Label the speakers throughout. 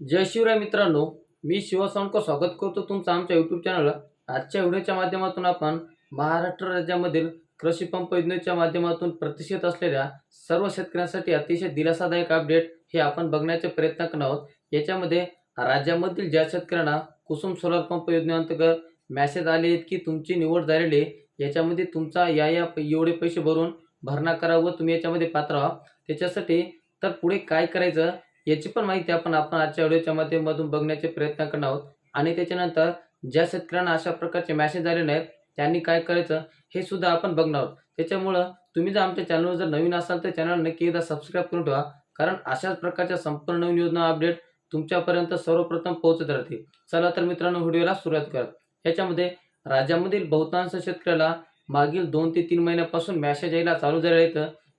Speaker 1: जय शिवराय मित्रांनो मी शिवसावंतकर स्वागत करतो तुमचं आमच्या यूट्यूब चॅनलला आजच्या व्हिडिओच्या माध्यमातून आपण महाराष्ट्र राज्यामधील कृषी पंप योजनेच्या माध्यमातून प्रतिष्ठित असलेल्या सर्व शेतकऱ्यांसाठी अतिशय दिलासादायक अपडेट हे आपण बघण्याचे प्रयत्न करणार आहोत. याच्यामध्ये राज्यामधील ज्या शेतकऱ्यांना कुसुम सोलार पंप योजनेअंतर्गत मॅसेज आले आहेत की तुमची निवड झालेली आहे याच्यामध्ये तुमचा या या प- एवढे पैसे भरून भरणा करा व तुम्ही याच्यामध्ये पात्र व्हा. त्याच्यासाठी तर पुढे काय करायचं याची पण माहिती आपण आपण आजच्या व्हिडिओच्या माध्यमातून बघण्याचे प्रयत्न करणार आहोत. आणि त्याच्यानंतर ज्या शेतकऱ्यांना अशा प्रकारचे मॅसेज आले नाहीत त्यांनी काय करायचं हे सुद्धा आपण बघणार आहोत. त्याच्यामुळं तुम्ही जर आमच्या चॅनलवर जर नवीन असाल तर चॅनल नक्की एकदा सबस्क्राईब करून ठेवा. कारण अशाच प्रकारच्या संपूर्ण नवीन योजना अपडेट तुमच्यापर्यंत सर्वप्रथम पोहोचत राहतील. चला तर मित्रांनो व्हिडिओला सुरुवात करा याच्यामध्ये राज्यामधील बहुतांश शेतकऱ्याला मागील दोन ते तीन महिन्यापासून मॅसेज यायला चालू झाले आहेत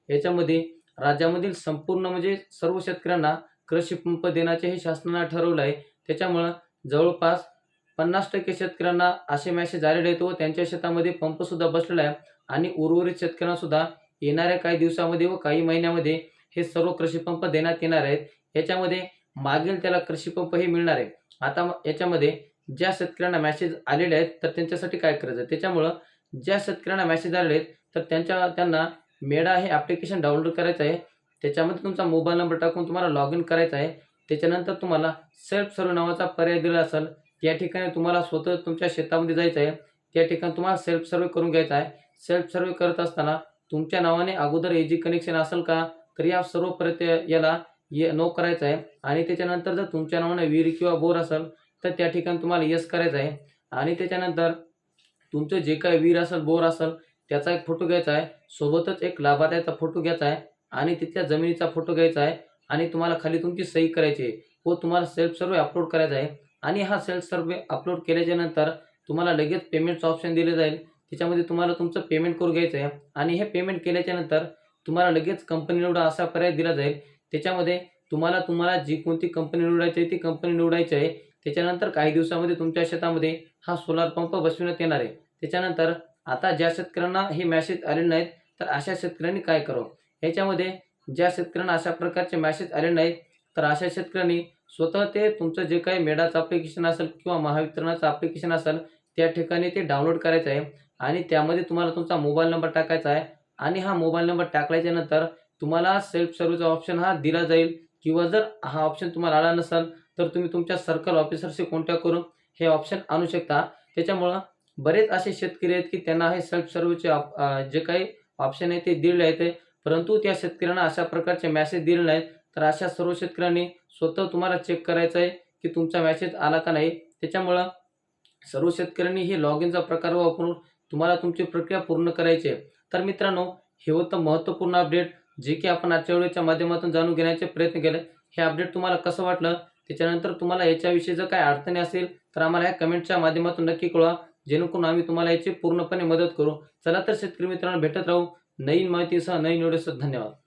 Speaker 1: याच्यामध्ये राज्यामधील संपूर्ण म्हणजे सर्व शेतकऱ्यांना कृषी पंप देण्याचे हे शासनानं ठरवलं आहे. त्याच्यामुळं जवळपास पन्नास टक्के शेतकऱ्यांना असे मॅसेज आलेले आहेत. व त्यांच्या शेतामध्ये पंपसुद्धा बसलेला आहे. आणि उर्वरित शेतकऱ्यांनासुद्धा येणाऱ्या काही दिवसामध्ये व काही महिन्यामध्ये हे सर्व कृषीपंप देण्यात येणार आहेत. याच्यामध्ये मागील त्याला कृषीपंपही हे मिळणार आहे. आता म- याच्यामध्ये ज्या शेतकऱ्यांना मॅसेज आलेले आहेत तर त्यांच्यासाठी काय करायचं? त्याच्यामुळं ज्या शेतकऱ्यांना मॅसेज आलेले आहेत तर त्यांच्या त्यांना मेडा हे ॲप्लिकेशन डाउनलोड करायचं आहे. त्याच्यामध्ये तुमचा मोबाईल नंबर टाकून तुम्हाला लॉग इन करायचा आहे. त्याच्यानंतर तुम्हाला सेल्फ सर्व नावाचा पर्याय दिला असेल. त्या ठिकाणी तुम्हाला स्वतः तुमच्या शेतामध्ये जायचं आहे. त्या ठिकाणी तुम्हाला सेल्फ सर्वे करून घ्यायचा आहे. सेल्फ सर्वे करत असताना तुमच्या नावाने अगोदर एजी कनेक्शन असेल का? तर या सर्व परत याला ये नो करायचं आहे. आणि त्याच्यानंतर जर तुमच्या नावाने विहीर किंवा बोर असेल तर त्या ठिकाणी तुम्हाला यस करायचं आहे. आणि त्याच्यानंतर तुमचं जे काही विहीर असेल बोर असेल त्याचा एक फोटो घ्यायचा आहे. सोबतच एक लाभार्थ्याचा फोटो घ्यायचा आहे. आणि तिथल्या जमिनीचा फोटो घ्यायचा आहे आणि तुम्हाला खाली तुमची सही करायची आहे. व तुम्हाला सेल्फ सर्वे अपलोड करायचा आहे. आणि हा सेल्फ सर्वे अपलोड केल्याच्यानंतर तुम्हाला लगेच पेमेंटचं ऑप्शन दिले जाईल. त्याच्यामध्ये तुम्हाला तुमचं पेमेंट करून घ्यायचं आहे. आणि हे पेमेंट केल्याच्यानंतर तुम्हाला लगेच कंपनी निवडा असा पर्याय दिला जाईल. त्याच्यामध्ये तुम्हाला तुम्हाला जी कोणती कंपनी निवडायची आहे ती कंपनी निवडायची आहे. त्याच्यानंतर काही दिवसामध्ये तुमच्या शेतामध्ये हा सोलार पंप बसविण्यात येणार आहे. त्याच्यानंतर आता ज्या शेतकऱ्यांना हे मॅसेज आले नाहीत तर अशा शेतकऱ्यांनी काय करावं? याच्यामध्ये ज्या शेतकऱ्यांना अशा प्रकारचे मॅसेज आले नाहीत तर अशा शेतकऱ्यांनी स्वतः ते तुमचं जे काही मेडाचं ॲप्लिकेशन असेल किंवा महावितरणाचं ॲप्लिकेशन असेल त्या ठिकाणी ते डाउनलोड करायचं आहे. आणि त्यामध्ये तुम्हाला तुमचा मोबाईल नंबर टाकायचा आहे. आणि हा मोबाईल नंबर टाकल्याच्या नंतर तुम्हाला सेल्फ सर्व्हिसचा ऑप्शन हा दिला जाईल. किंवा जर हा ऑप्शन तुम्हाला आला नसेल तर तुम्ही तुमच्या सर्कल ऑफिसरशी कॉन्टॅक्ट करून हे ऑप्शन आणू शकता. त्याच्यामुळं बरेच असे शेतकरी आहेत की त्यांना हे सेल्फ सर्व्हिसचे जे काही ऑप्शन आहे ते दिलेले आहेत. परंतु त्या शेतकऱ्यांना अशा प्रकारचे मॅसेज दिले नाहीत. तर अशा सर्व शेतकऱ्यांनी स्वतः तुम्हाला चेक करायचं आहे की तुमचा मॅसेज आला का नाही. त्याच्यामुळं सर्व शेतकऱ्यांनी हे लॉग इनचा प्रकार वापरून तुम्हाला तुमची प्रक्रिया पूर्ण करायची आहे. तर मित्रांनो हे होतं महत्त्वपूर्ण अपडेट जे की आपण आजच्या व्हिडिओच्या माध्यमातून जाणून घेण्याचे प्रयत्न केले. हे अपडेट तुम्हाला कसं वाटलं? त्याच्यानंतर तुम्हाला याच्याविषयी जर काही अडचणी असेल तर आम्हाला या कमेंटच्या माध्यमातून नक्की कळवा. जेणेकरून आम्ही तुम्हाला याची पूर्णपणे मदत करू. चला तर शेतकरी मित्रांनो भेटत राहू. नवीन माहितीसह नवीन व्हिडिओसह धन्यवाद.